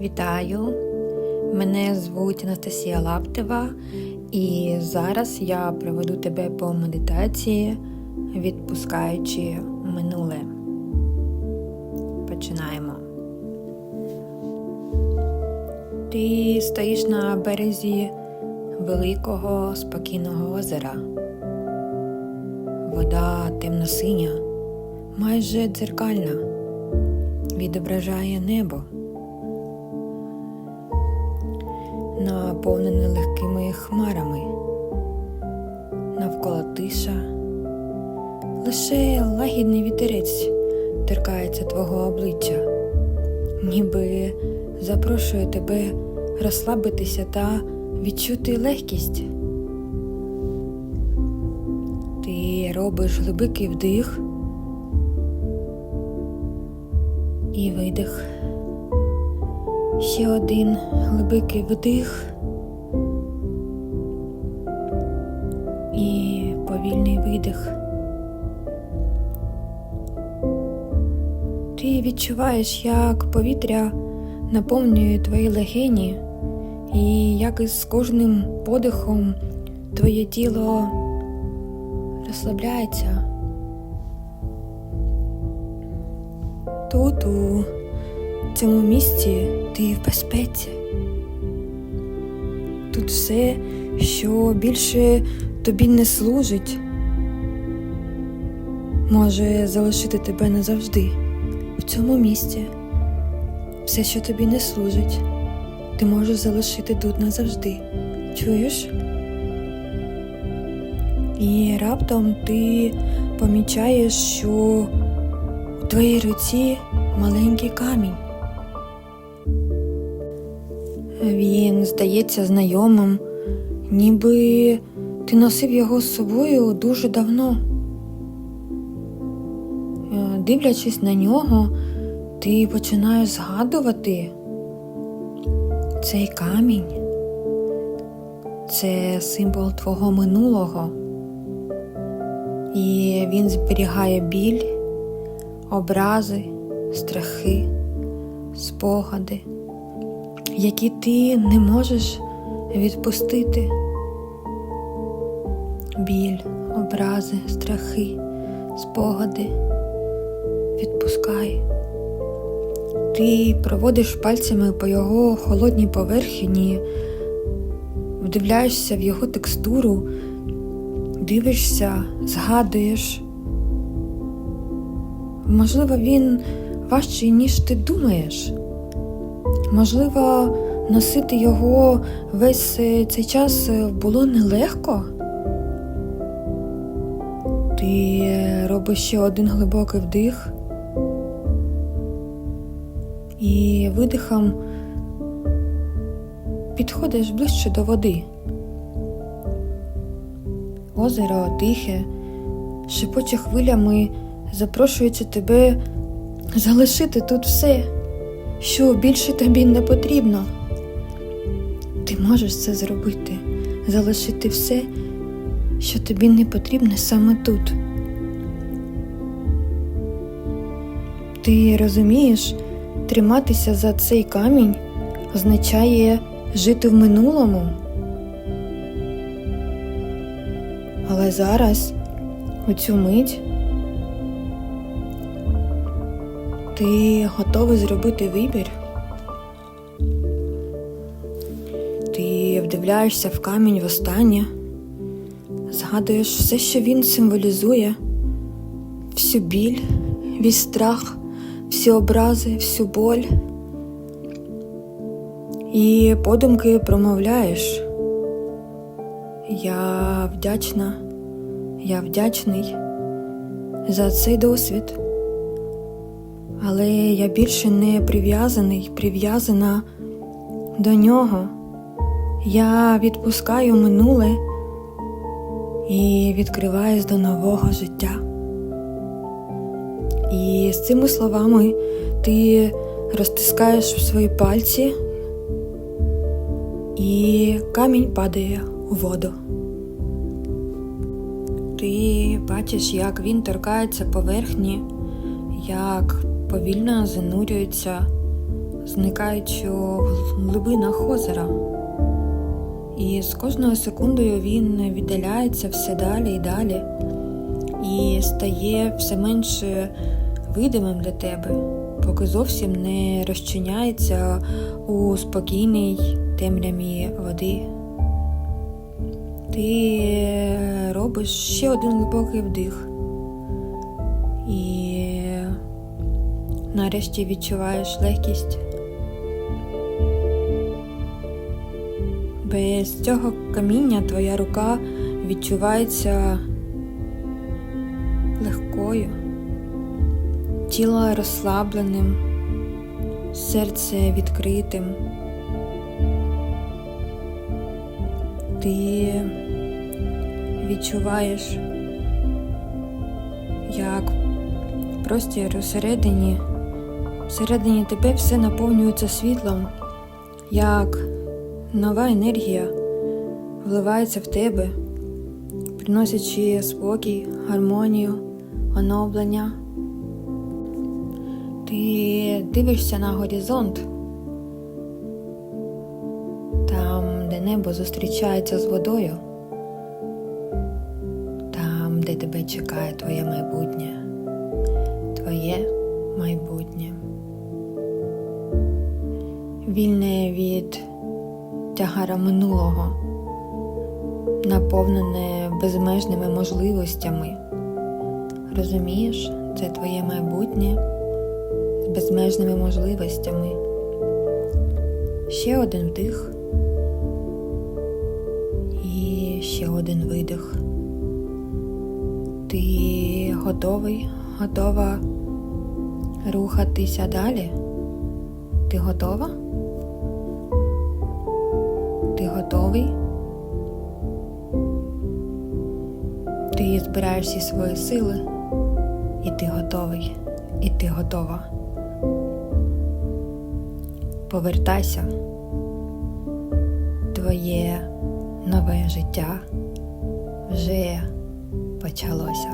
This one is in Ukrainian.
Вітаю! Мене звуть Анастасія Лаптева, і зараз я проведу тебе по медитації, відпускаючи минуле. Починаємо. Ти стоїш на березі великого спокійного озера. Вода темно-синя, майже дзеркальна, відображає небо. Наповнене легкими хмарами. Навколо тиша, лише лагідний вітерець торкається твого обличчя, ніби запрошує тебе розслабитися та відчути легкість. Ти робиш глибокий вдих і видих. Ще один глибокий вдих і повільний видих. Ти відчуваєш, як повітря наповнює твої легені, і як із кожним подихом твоє тіло розслабляється. Тут у цьому місці ти в безпеці. Тут все, що більше тобі не служить, може залишити тебе назавжди в цьому місці. Все, що тобі не служить, ти можеш залишити тут назавжди. Чуєш? І раптом ти помічаєш, що у твоїй руці маленький камінь. Він здається знайомим, ніби ти носив його з собою дуже давно. Е, Дивлячись на нього, ти починаєш згадувати цей камінь. Це символ твого минулого, і він зберігає біль, образи, страхи, спогади які ти не можеш відпустити. Біль, образи, страхи, спогади. Відпускай. Ти проводиш пальцями по його холодній поверхні, вдивляєшся в його текстуру, дивишся, згадуєш. Можливо, він важчий, ніж ти думаєш. Можливо, носити його весь цей час було нелегко. Ти робиш ще один глибокий вдих і видихом підходиш ближче до води. Озеро тихе, шипоче хвилями, запрошуючи тебе залишити тут все що більше тобі не потрібно. Ти можеш це зробити, залишити все, що тобі не потрібно саме тут. Ти розумієш, триматися за цей камінь означає жити в минулому. Але зараз, у цю мить, Ти готовий зробити вибір? Ти вдивляєшся в камінь востаннє, згадуєш все, що він символізує, всю біль, весь страх, всі образи, всю боль. І подумки промовляєш. Я вдячна, я вдячний за цей досвід але я більше не прив'язаний, прив'язана до нього. Я відпускаю минуле і відкриваюсь до нового життя. І з цими словами ти розтискаєш свої пальці, і камінь падає у воду. Ти бачиш, як він торкається поверхні, як повільно занурюється зникають у глибинах озера. І з кожною секундою він віддаляється все далі і далі, і стає все менш видимим для тебе, поки зовсім не розчиняється у спокійній темряві води. Ти робиш ще один глибокий вдих. Нарешті відчуваєш легкість. Без цього каміння твоя рука відчувається легкою, тіло розслабленим, серце відкритим. Ти відчуваєш, як простір усередині, всередині тебе все наповнюється світлом, як нова енергія вливається в тебе, приносячи спокій, гармонію, оновлення. Ти дивишся на горизонт, там, де небо зустрічається з водою, там, де тебе чекає твоє майбутнє, твоє майбутнє. Вільне від тягара минулого, наповнене безмежними можливостями. Розумієш, це твоє майбутнє з безмежними можливостями. Ще один вдих і ще один видих. Ти готовий, готова рухатися далі? Ти готова? Готовий? Ти збираєш всі свої сили, і ти готовий, і ти готова. Повертайся. Твоє нове життя вже почалося.